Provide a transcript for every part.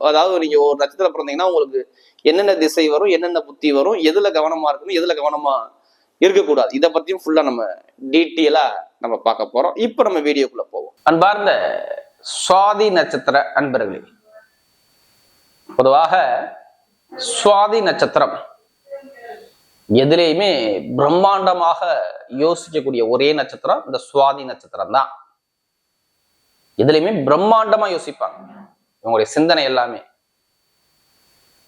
அதாவது நீங்க ஒரு நட்சத்திரம் பிறந்தீங்கன்னா உங்களுக்கு என்னென்ன திசை வரும் என்னென்ன புத்தி வரும் எதுல கவனமா இருக்கணும் எதுல கவனமா இருக்கக்கூடாது. இதை பத்தியும் ஃபுல்லா நம்ம டீட்டெயிலா நம்ம பார்க்க போறோம். இப்போ நம்ம வீடியோக்குள்ள போவோம். அன்பார்ந்த சுவாதி நட்சத்திர அன்பர்களே பொதுவாக சுவாதி நட்சத்திரம் எதிலேயுமே பிரம்மாண்டமாக யோசிக்கக்கூடிய ஒரே நட்சத்திரம் இந்த சுவாதி நட்சத்திரம் தான் எதுலையுமே பிரம்மாண்டமா யோசிப்பாங்க. இவங்களுடைய சிந்தனை எல்லாமே.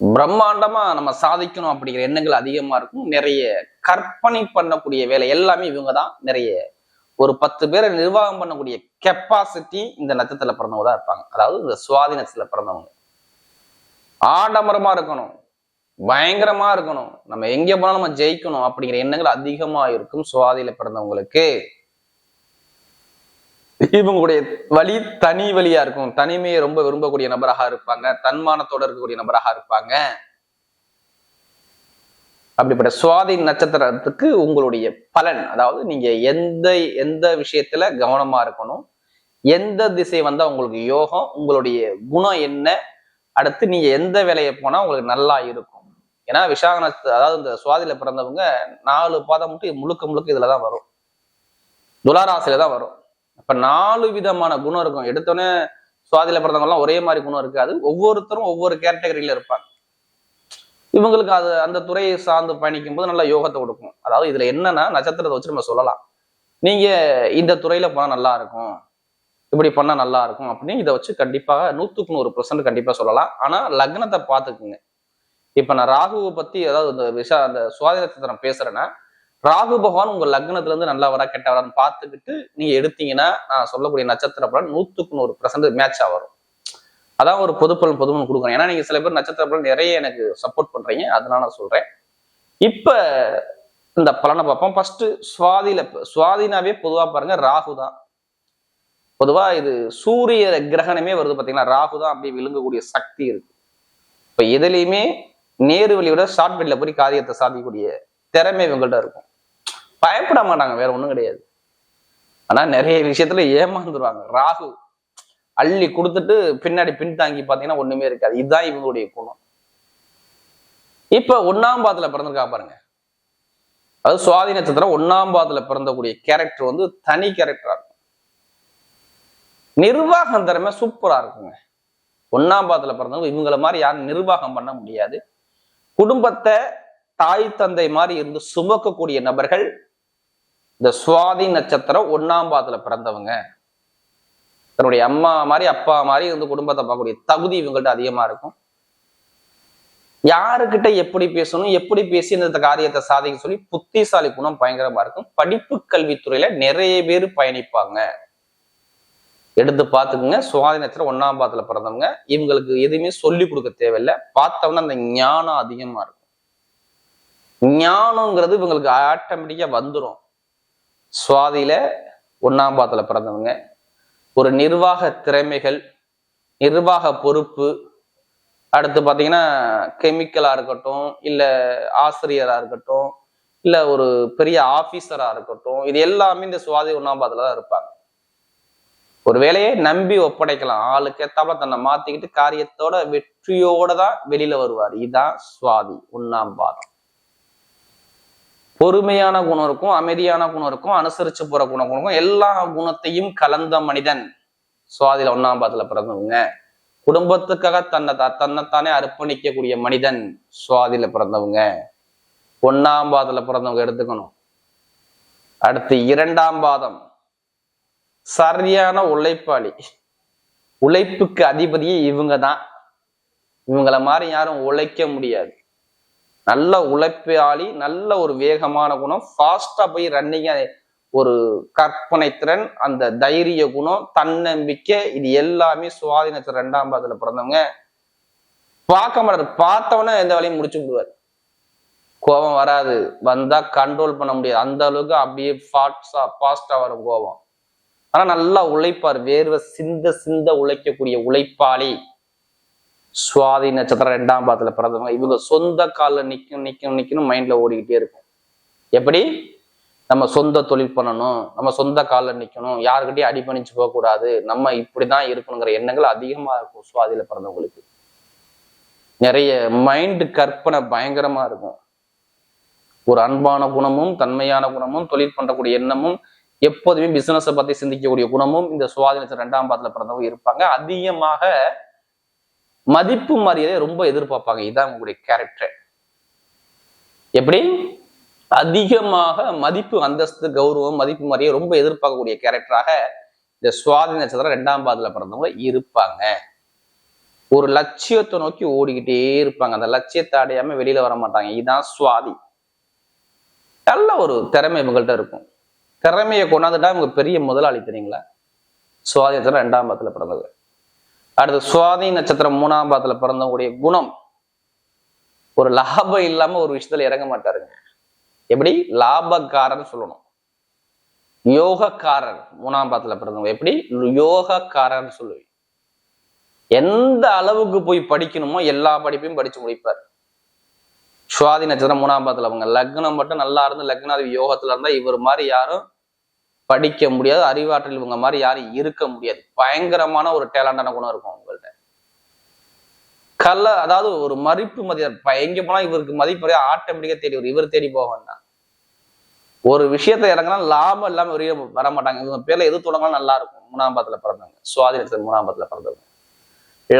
பிரம்மாண்டமா நம்ம சாதிக்கணும் அப்படிங்கிற எண்ணங்கள் அதிகமா இருக்கும். நிறைய கற்பனை பண்ணக்கூடிய வேலை எல்லாமே இவங்க தான் நிறைய ஒரு பத்து பேரை நிர்வாகம் பண்ணக்கூடிய கெப்பாசிட்டி இந்த நட்சத்திரத்துல பிறந்தவங்க தான் இருப்பாங்க. அதாவது இந்த சுவாதி நட்சத்திரத்துல பிறந்தவங்க. ஆடம்பரமா இருக்கணும். பயங்கரமா இருக்கணும். நம்ம எங்க போனாலும் நம்ம ஜெயிக்கணும் அப்படிங்கிற எண்ணங்கள் அதிகமா இருக்கும் சுவாதியில பிறந்தவங்களுக்கு. இவங்களுடைய வழி தனி வழியா இருக்கும். தனிமையை ரொம்ப விரும்பக்கூடிய நபராக இருப்பாங்க. தன்மானத்தோட இருக்கக்கூடிய நபராக இருப்பாங்க. அப்படிப்பட்ட சுவாதி நட்சத்திரத்துக்கு உங்களுடைய பலன் அதாவது நீங்க எந்த எந்த விஷயத்துல கவனமா இருக்கணும் எந்த திசை வந்தா உங்களுக்கு யோகம் உங்களுடைய குணம் என்ன அடுத்து நீங்க எந்த வேலையை போனா உங்களுக்கு நல்லா இருக்கும். ஏன்னா விஷாக நட்சத்திர அதாவது இந்த சுவாதியில பிறந்தவங்க நாலு பாதம் மட்டும் முழுக்க முழுக்க இதுலதான் வரும். துளாராசில தான் வரும். அப்ப நாலு விதமான குணம் இருக்கும். எடுத்தோடனே சுவாதியில பிறந்தவங்கலாம் ஒரே மாதிரி குணம் இருக்காது ஒவ்வொருத்தரும் ஒவ்வொரு கேட்டகரியில இருப்பாங்க. இவங்களுக்கு அது அந்த துறையை சார்ந்து பயணிக்கும் போது நல்லா யோகத்தை கொடுக்கும். அதாவது இதுல என்னன்னா நட்சத்திரத்தை வச்சு நம்ம சொல்லலாம். நீங்க இந்த துறையில போனா நல்லா இருக்கும். இப்படி பண்ணா நல்லா இருக்கும் அப்படின்னு இதை வச்சு கண்டிப்பாக நூத்துக்கு நூறு பர்சன்ட் கண்டிப்பா சொல்லலாம். ஆனா லக்னத்தை பார்த்துக்குங்க. இப்ப நான் ராகுவை பத்தி அதாவது இந்த விஷா அந்த சுவாதி நட்சத்திரம் பேசுறேன்னா ராகு பகவான் உங்க லக்னத்துல இருந்து நல்லவரா கெட்டவரான்னு பார்த்துக்கிட்டு நீங்க எடுத்தீங்கன்னா நான் சொல்லக்கூடிய நட்சத்திர பலன் நூத்துக்கு நூறு பர்சன்ட் மேட்சா வரும். அதான் ஒரு பொதுப்பலன் பலன் பொதுமன் கொடுக்குறேன். ஏன்னா நீங்க சில பேர் நட்சத்திர பலன் நிறைய எனக்கு சப்போர்ட் பண்றீங்க. அதனால நான் சொல்றேன். இப்ப இந்த பலனை பார்ப்போம். ஃபர்ஸ்ட் சுவாதியில சுவாதினாவே பொதுவா பாருங்க ராகு தான். பொதுவா இது சூரிய கிரகணமே வருது பாத்தீங்கன்னா ராகு தான் அப்படியே விழுங்கக்கூடிய சக்தி இருக்கு. இப்ப எதுலையுமே நேரு வழியோட ஷார்ட் வெளியில போய் காரியத்தை சாதிக்கக்கூடிய திறமை இவங்கள்ட்ட இருக்கும். பயப்பட மாட்டாங்க வேற ஒன்றும் கிடையாது. ஆனா நிறைய விஷயத்துல ஏமாந்துருவாங்க. ராகு அள்ளி கொடுத்துட்டு பின்னாடி பின்தாங்கி பாத்தீங்கன்னா ஒண்ணுமே இருக்காது. இதுதான் இவங்களுடைய குணம். இப்ப ஒன்னாம் பாதத்துல பிறந்திருக்கா பாருங்க. அது சுவாதி நட்சத்திரம் ஒன்னாம் பாதத்துல பிறந்தக்கூடிய கேரக்டர் வந்து தனி கேரக்டரா இருக்கும். நிர்வாகம் திறமை சூப்பரா இருக்குங்க. ஒன்னாம் பாதத்துல பிறந்தவங்க இவங்கள மாதிரி யாரும் நிர்வாகம் பண்ண முடியாது. குடும்பத்தை தாய் தந்தை மாதிரி இருந்து சுமக்கக்கூடிய நபர்கள் இந்த சுவாதி நட்சத்திரம் ஒன்னாம் பாதத்துல பிறந்தவங்க. தன்னுடைய அம்மா மாதிரி அப்பா மாதிரி இருந்து குடும்பத்தை பார்க்கக்கூடிய தகுதி இவங்கள்ட்ட அதிகமா இருக்கும். யாருக்கிட்ட எப்படி பேசணும் எப்படி பேசி இந்த காரியத்தை சாதிக்க சொல்லி புத்திசாலி குணம் பயங்கரமா இருக்கும். படிப்பு கல்வித்துறையில நிறைய பேர் பயணிப்பாங்க. எடுத்து பார்த்துக்குங்க சுவாதினத்துல ஒன்னாம் பாத்துல பிறந்தவங்க. இவங்களுக்கு எதுவுமே சொல்லி கொடுக்க தேவையில்லை. பார்த்தவொன்னே அந்த ஞானம் அதிகமா இருக்கும். ஞானங்கிறது இவங்களுக்கு ஆட்டோமேட்டிக்கா வந்துடும் சுவாதியில் ஒன்றாம் பாதத்துல பிறந்தவங்க. ஒரு நிர்வாக திறமைகள் நிர்வாக பொறுப்பு. அடுத்து பார்த்தீங்கன்னா கெமிக்கலாக இருக்கட்டும் இல்லை ஆசிரியராக இருக்கட்டும் இல்லை ஒரு பெரிய ஆஃபீஸராக இருக்கட்டும் இது எல்லாமே இந்த சுவாதி ஒன்றாம் பாதத்தில் தான் இருப்பாங்க. ஒரு வேலையை நம்பி ஒப்படைக்கலாம். ஆளுக்கு ஏத்தாப்புல தன்னை மாத்திக்கிட்டு காரியத்தோட வெற்றியோட தான் வெளியில வருவார். இதுதான் சுவாதி ஒன்னாம் பாதம். பொறுமையான குணம் இருக்கும் அமைதியான குணம் இருக்கும் அனுசரிச்சு போற குணம் இருக்கும் எல்லா குணத்தையும் கலந்த மனிதன். சுவாதியில ஒன்னாம் பாதத்துல பிறந்தவங்க. குடும்பத்துக்காக தன்னை தன்னைத்தானே அர்ப்பணிக்கக்கூடிய மனிதன் சுவாதியில பிறந்தவங்க. ஒன்னாம் பாதத்துல பிறந்தவங்க எடுத்துக்கணும். அடுத்து இரண்டாம் பாதம். சரியான உழைப்பாளி. உழைப்புக்கு அதிபதியே இவங்க தான் இவங்கள மாதிரி யாரும் உழைக்க முடியாது. நல்ல உழைப்பாளி நல்ல ஒரு வேகமான குணம் ஃபாஸ்டா போய் ரன்னிங்க ஒரு கற்பனை திறன் அந்த தைரிய குணம் தன்னம்பிக்கை இது எல்லாமே சுவாதீனத்து ரெண்டாம் பாதத்துல பிறந்தவங்க. பார்க்க மாட்டார். பார்த்தவொன்னே எந்த வேலையும் முடிச்சு விடுவார். கோபம் வராது. வந்தா கண்ட்ரோல் பண்ண முடியாது. அந்த அளவுக்கு அப்படியே ஃபாஸ்டா ஃபாஸ்டா வரும் கோபம். ஆனா நல்லா உழைப்பார். வேர்வை சிந்த சிந்த உழைக்கக்கூடிய உழைப்பாளி. சுவாதி நட்சத்திரம் ரெண்டாம் பாதத்துல பிறந்தவங்க இவங்க சொந்த காலில் நிற்கும் நிக்கும் நிக்கணும் மைண்ட்ல ஓடிக்கிட்டே இருக்கும். எப்படி? நம்ம சொந்த தொழில் பண்ணணும் நம்ம சொந்த காலில் நிக்கணும் யாருக்கிட்டையும் அடிபணிச்சு போகக்கூடாது. நம்ம இப்படிதான் இருக்கணுங்கிற எண்ணங்கள் அதிகமா இருக்கும் சுவாதியில பிறந்தவங்களுக்கு. நிறைய மைண்ட் கற்பனை பயங்கரமா இருக்கும். ஒரு அன்பான குணமும் தன்மையான குணமும் தொழில் பண்றக்கூடிய எண்ணமும் எப்போதுமே பிசினஸை பத்தி சிந்திக்கக்கூடிய குணமும் இந்த சுவாதி நட்சத்திரம் ரெண்டாம் பாதத்தில் பிறந்தவங்க இருப்பாங்க. அதிகமாக மதிப்பு மரியாதை ரொம்ப எதிர்பார்ப்பாங்க. இதுதான் உங்களுடைய கேரக்டர் எப்படி? அதிகமாக மதிப்பு அந்தஸ்து கௌரவம் மதிப்பு மரியாதை ரொம்ப எதிர்பார்க்கக்கூடிய கேரக்டராக இந்த சுவாதி நட்சத்திரம் ரெண்டாம் பாதத்துல பிறந்தவங்க இருப்பாங்க. ஒரு லட்சியத்தை நோக்கி ஓடிக்கிட்டே இருப்பாங்க. அந்த லட்சியத்தை அடையாம வெளியில வர மாட்டாங்க. இதுதான் சுவாதி. நல்ல ஒரு திறமை இவங்கள்ட்ட இருக்கும். திறமையை கொண்டாந்துட்டா இவங்க பெரிய முதலாளி தெரியுங்களா? சுவாதி நட்சத்திரம் ரெண்டாம் பாதத்துல பிறந்தவங்க. அடுத்து சுவாதி நட்சத்திரம் மூணாம் பாதத்துல பிறந்தவங்களுடைய குணம். ஒரு லாபம் இல்லாம ஒரு விஷயத்துல இறங்க மாட்டாருங்க. எப்படி? லாபக்காரன் சொல்லணும். யோகக்காரர் மூணாம் பாதத்துல பிறந்தவங்க எப்படி? யோகக்காரர் சொல்லுவேன் எந்த அளவுக்கு போய் படிக்கணுமோ எல்லா படிப்பையும் படிச்சு முடிப்பார். சுவாதி நட்சத்திரம் மூணாம் பாதத்துல அவங்க லக்னம் மட்டும் நல்லா இருந்து லக்னாதி யோகத்துல இருந்தா இவர் மாதிரி யாரும் படிக்க முடியாது அறிவாற்றல் இவங்க மாதிரி யாரும் இருக்க முடியாது. பயங்கரமான ஒரு டேலண்டான குணம் இருக்கும் உங்கள்ட்ட. கல்ல அதாவது ஒரு மதிப்பு மதிப்பு எங்க போனா இவருக்கு மதிப்பு ஆட்டோமேட்டிக்கா தேடி வரும். இவர் தேடி போக வேண்டாம். ஒரு விஷயத்த இறங்கினா லாபம் இல்லாம வெளியே வர மாட்டாங்க. இவங்க பேர்ல எது தொடங்கினாலும் நல்லா இருக்கும். மூணாம் பாதத்துல பிறந்தவங்க சுவாதினத்துல மூணாம் பாதத்துல பிறந்தவங்க.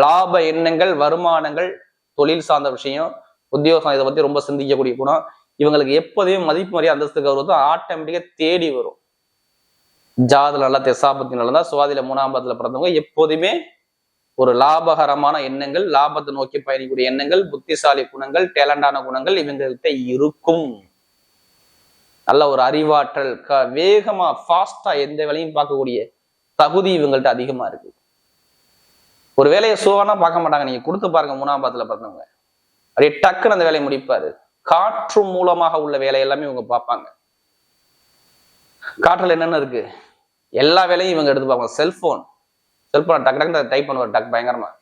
லாப எண்ணங்கள் வருமானங்கள் தொழில் சார்ந்த விஷயம் உத்தியோகம் இதை பத்தி ரொம்ப சிந்திக்கக்கூடிய குணம். இவங்களுக்கு எப்போதையும் மதிப்பு மரியாதை அந்தஸ்து கௌரவத்தை ஆட்டோமேட்டிக்கா தேடி வரும். ஜாதுல நல்லா தெசாபத்தி நல்லா சுவாதியில மூணாம் பாதத்துல பிறந்தவங்க எப்போதுமே ஒரு லாபகரமான எண்ணங்கள் லாபத்தை நோக்கி பயணிக்கூடிய எண்ணங்கள் புத்திசாலி குணங்கள் டேலண்டான குணங்கள் இவங்கள்ட்ட இருக்கும். நல்ல ஒரு அறிவாற்றல் க வேகமா ஃபாஸ்டா எந்த வேலையும் பார்க்கக்கூடிய தகுதி இவங்கள்ட்ட அதிகமா இருக்கு. ஒரு வேலையை சுவானா பார்க்க மாட்டாங்க. நீங்க கொடுத்து பாருங்க மூணாம் பாதத்துல பிறந்தவங்க. அப்படியே டக்குன்னு அந்த வேலையை முடிப்பாரு. காற்று மூலமாக உள்ள வேலை எல்லாமே இவங்க பார்ப்பாங்க. காற்றில் என்னென்ன இருக்குது எல்லா வேலையும் இவங்க எடுத்து பார்ப்பாங்க. செல்ஃபோன் செல்போன் டக்கு டக்கு டைப் பண்ணுவார். டக் பயங்கரமாக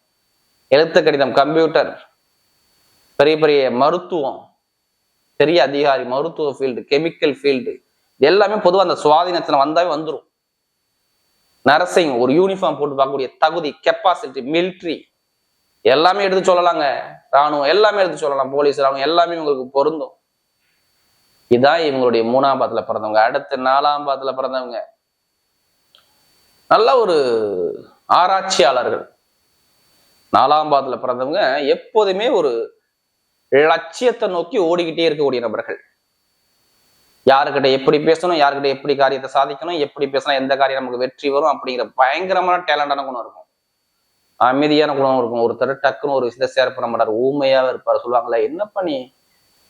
எழுத்து கடிதம் கம்ப்யூட்டர் பெரிய பெரிய மருத்துவம். பெரிய அதிகாரி மருத்துவ ஃபீல்டு கெமிக்கல் ஃபீல்டு எல்லாமே பொதுவாக அந்த சுவாதீனத்தில் வந்தாவே வந்துடும் நர்சிங் ஒரு யூனிஃபார்ம் போட்டு பார்க்கக்கூடிய தகுதி கெப்பாசிட்டி மிலிட்ரி எல்லாமே எடுத்து சொல்லலாங்க. ராணுவம் எல்லாமே எடுத்து சொல்லலாம். போலீஸ் ராணுவம் எல்லாமே உங்களுக்கு பொருந்தும். இதான் இவங்களுடைய மூணாம் பாதத்துல பிறந்தவங்க. அடுத்து நாலாம் பாதத்துல பிறந்தவங்க. நல்ல ஒரு ஆராய்ச்சியாளர்கள். நாலாம் பாதத்துல பிறந்தவங்க எப்போதுமே ஒரு லட்சியத்தை நோக்கி ஓடிக்கிட்டே இருக்கக்கூடிய நபர்கள். யாருக்கிட்ட எப்படி பேசணும் யாருக்கிட்ட எப்படி காரியத்தை சாதிக்கணும் எப்படி பேசினா எந்த காரியம் நமக்கு வெற்றி வரும் அப்படிங்கிற பயங்கரமான டேலண்டான குணம் இருக்கும். அமைதியான குணம் இருக்கும். ஒருத்தர் டக்குன்னு ஒரு விஷயத்த ஷேர் பண்ண மாட்டார். ஊமையாவே இருப்பார். சொல்லுவாங்களே என்ன பண்ணி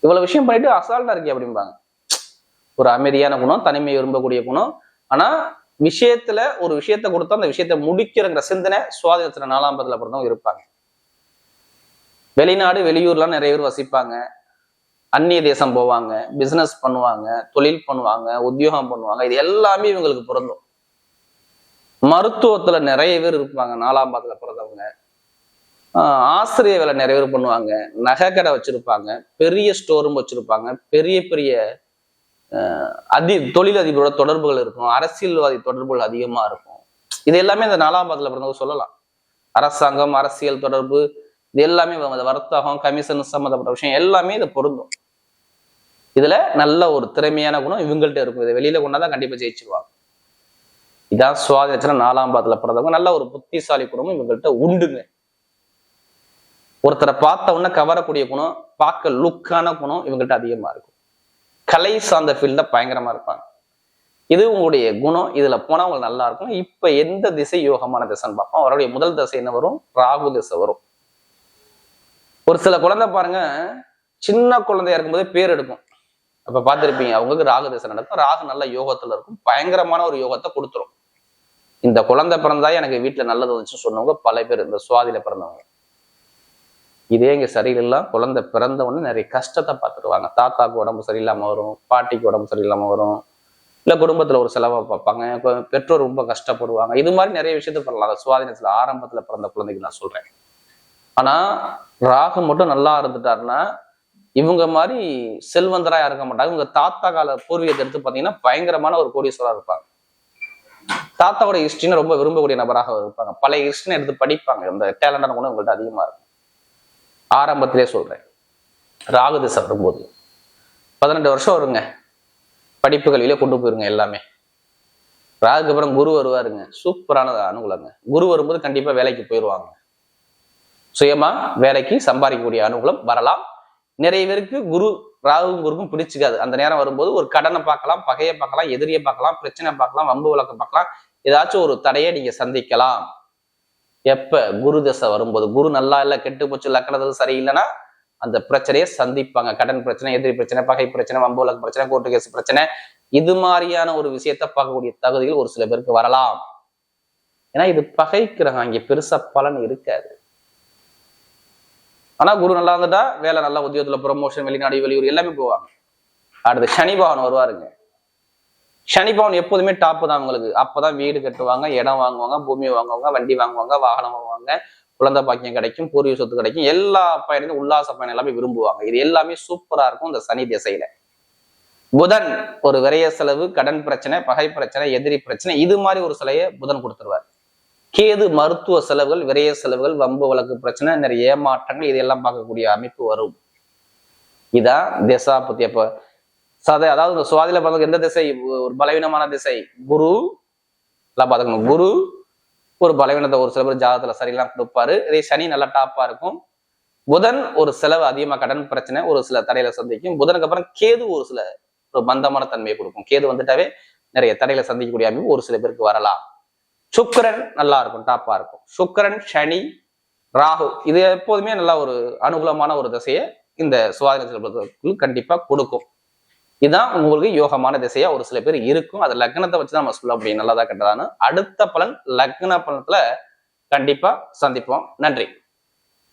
இவ்வளவு விஷயம் பண்ணிட்டு அசால்ட்டா இருக்கே அப்படிம்பாங்க. ஒரு அமைதியான குணம் தனிமை விரும்பக்கூடிய குணம். ஆனா விஷயத்துல ஒரு விஷயத்த கொடுத்தா அந்த விஷயத்த முடிக்கிறங்கிற சிந்தனை சுவாதினத்துல நாலாம் பத்துல பிறந்தவங்க இருப்பாங்க. வெளிநாடு வெளியூர்லாம் நிறைய பேர் வசிப்பாங்க. அந்நிய தேசம் போவாங்க பிசினஸ் பண்ணுவாங்க தொழில் பண்ணுவாங்க உத்தியோகம் பண்ணுவாங்க. இது எல்லாமே இவங்களுக்கு பிறந்தோம் மருத்துவத்துல நிறைய பேர் இருப்பாங்க நாலாம் பாதத்துல பிறந்தவங்க. ஆசிரிய வேலை நிறைய பேர் பண்ணுவாங்க. நகை கடை வச்சிருப்பாங்க. பெரிய ஸ்டோர் ரூம் வச்சிருப்பாங்க. பெரிய பெரிய அதி தொழிலதிபரோட தொடர்புகள் இருக்கும். அரசியல்வாதி தொடர்புகள் அதிகமா இருக்கும். இது எல்லாமே இந்த நாலாம் பாதத்துல பிறந்தவங்க சொல்லலாம். அரசாங்கம் அரசியல் தொடர்பு இது எல்லாமே அந்த வர்த்தகம் கமிஷன் சம்மந்தப்பட்ட விஷயம் எல்லாமே இதை பொருந்தும். இதுல நல்ல ஒரு திறமையான குணம் இவங்கள்ட்ட இருக்கும். இதை வெளியில கொண்டாதான் கண்டிப்பா ஜெயிச்சிருவாங்க. இதான் சுவாதினத்துல நாலாம் பாதத்துல பிறந்தவங்க. நல்ல ஒரு புத்திசாலி குணமும் இவங்கள்ட்ட உண்டுங்க. ஒருத்தரை பார்த்த உடனே கவரக்கூடிய குணம் பார்க்க லுக்கான குணம் இவங்கள்ட்ட அதிகமா இருக்கும். கலை சார்ந்த ஃபீல்ட பயங்கரமா இருப்பாங்க. இது உங்களுடைய குணம் இதுல போனா உங்களுக்கு நல்லா இருக்கும். இப்ப எந்த திசை யோகமான திசைன்னு பார்ப்போம். அவருடைய முதல் திசை என்ன வரும்? ராகு திசை வரும். ஒரு சில குழந்தை பாருங்க சின்ன குழந்தையா இருக்கும்போதே பேர் எடுக்கும். அப்ப பார்த்துருப்பீங்க அவங்களுக்கு ராகு திசை நடக்கும். ராகு நல்ல யோகத்துல இருக்கும். பயங்கரமான ஒரு யோகத்தை கொடுத்துரும். இந்த குழந்தை பிறந்தா எனக்கு வீட்டுல நல்லது வந்துச்சு சொன்னவங்க பல பேர் இந்த சுவாதியில பிறந்தவங்க. இதே இங்கே சரியில்லாம் குழந்தை பிறந்த உடனே நிறைய கஷ்டத்தை பார்த்துருவாங்க. தாத்தாக்கு உடம்பு சரியில்லாம வரும் பாட்டிக்கு உடம்பு சரியில்லாம வரும். இல்லை குடும்பத்தில் ஒரு செலவை பார்ப்பாங்க. பெற்றோர் ரொம்ப கஷ்டப்படுவாங்க. இது மாதிரி நிறைய விஷயத்த பண்ணலாம். சுவாதினத்தில் ஆரம்பத்தில் பிறந்த குழந்தைக்கு நான் சொல்கிறேன் ஆனா ராகு மட்டும் நல்லா இருந்துட்டாருன்னா இவங்க மாதிரி செல்வந்தராக இருக்க மாட்டாங்க. இவங்க தாத்தா கால பூர்வீகத்தை எடுத்து பார்த்தீங்கன்னா பயங்கரமான ஒரு கோடீஸ்வராக இருப்பாங்க. தாத்தாவோட ஹிஸ்டரின்னு ரொம்ப விரும்பக்கூடிய நபராக இருப்பாங்க. பழைய ஹிஸ்ட்ரின்னு எடுத்து படிப்பாங்க. இந்த டேலண்டான குணம் உங்கள்கிட்ட அதிகமாக இருக்கும். ஆரம்பத்திலே சொல்கிறேன் ராகு திசை வரும்போது. பதினெட்டு வருஷம் வருங்க. படிப்பு கல்வியிலே கொண்டு போயிருங்க எல்லாமே. ராகுக்கு அப்புறம் குரு வருவாருங்க. சூப்பரான அனுகூலங்க. குரு வரும்போது கண்டிப்பாக வேலைக்கு போயிடுவாங்க சுயமா வேலைக்கு சம்பாதிக்கக்கூடிய அனுகூலம் வரலாம். நிறைய பேருக்கு குரு ராகுவும் குருக்கும் பிடிச்சிக்காது. அந்த நேரம் வரும்போது ஒரு கடனை பார்க்கலாம் பகையை பார்க்கலாம் எதிரியை பார்க்கலாம் பிரச்சனை பார்க்கலாம் வம்பு வழக்கம் பார்க்கலாம். ஏதாச்சும் ஒரு தடையை நீங்க சந்திக்கலாம். எப்ப குரு தசை வரும்போது குரு நல்லா இல்ல கெட்டு போச்சு லக்கணத்தில் சரியில்லைன்னா அந்த பிரச்சனையை சந்திப்பாங்க. கடன் பிரச்சனை எதிரி பிரச்சனை பகை பிரச்சனை வம்பு பிரச்சனை கோர்ட்டு கேஸ் பிரச்சனை இது மாதிரியான ஒரு விஷயத்த பார்க்கக்கூடிய தகுதிகள் ஒரு சில பேருக்கு வரலாம். ஏன்னா இது பகை கிரகம் பெருசா பலன் இருக்காது. ஆனா குரு நல்லா இருந்துட்டா வேலை நல்லா உத்தியோகத்துல ப்ரொமோஷன் வெளிநாடு வெளியூர் எல்லாமே போவாங்க. அடுத்து சனி பகவான் வருவாருங்க. சனி பவன் எப்போதுமே டாப்பு தான் அவங்களுக்கு அப்பதான் வீடு கட்டுவாங்க இடம் வாங்குவாங்க பூமி வாங்குவாங்க வண்டி வாங்குவாங்க வாகனம் வாங்குவாங்க. குழந்தை பாக்கியம் கிடைக்கும் பூர்வீக சொத்து கிடைக்கும். எல்லா பயணமும் உல்லாச பயணம் எல்லாமே விரும்புவாங்க. இது எல்லாமே சூப்பரா இருக்கும் இந்த சனி திசையில. புதன் ஒரு விரைய செலவு கடன் பிரச்சனை பகை பிரச்சனை எதிரி பிரச்சனை இது மாதிரி ஒரு சிலையை புதன் கொடுத்துருவார். கேது மருத்துவ செலவுகள் விரைய செலவுகள் வம்பு வழக்கு பிரச்சனை நிறைய ஏமாற்றங்கள் இதெல்லாம் பார்க்கக்கூடிய அமைப்பு வரும். இதான் திசா பத்தி அப்ப சதை அதாவது இந்த சுவாதியில பிறந்தவங்க எந்த திசை? ஒரு பலவீனமான திசை. குரு எல்லாம் பார்த்துக்கணும். குரு ஒரு பலவீனத்தை ஒரு சில பேர் ஜாதகத்துல சரியெல்லாம் கொடுப்பாரு. இதே சனி நல்லா டாப்பா இருக்கும். புதன் ஒரு செலவு அதிகமா கடன் பிரச்சனை ஒரு சில தடையில சந்திக்கும். புதனுக்கு அப்புறம் கேது ஒரு சில ஒரு மந்தமான தன்மையை கொடுக்கும். கேது வந்துட்டாவே நிறைய தடையில சந்திக்கக்கூடிய அமைப்பு ஒரு சில பேருக்கு வரலாம். சுக்கரன் நல்லா இருக்கும் டாப்பா இருக்கும். சுக்கரன் சனி ராகு இது எப்போதுமே நல்லா ஒரு அனுகூலமான ஒரு திசையை இந்த சுவாதின செல்வத்துக்கு கண்டிப்பா கொடுக்கும். இதுதான் உங்களுக்கு யோகமான திசையா ஒரு சில பேர் இருக்கும். அது லக்னத்தை வச்சு தான் நம்ம சொல்ல முடியும். நல்லதா கெட்டதான்னு அடுத்த பலன் லக்ன பலனத்துல கண்டிப்பா சந்திப்போம். நன்றி.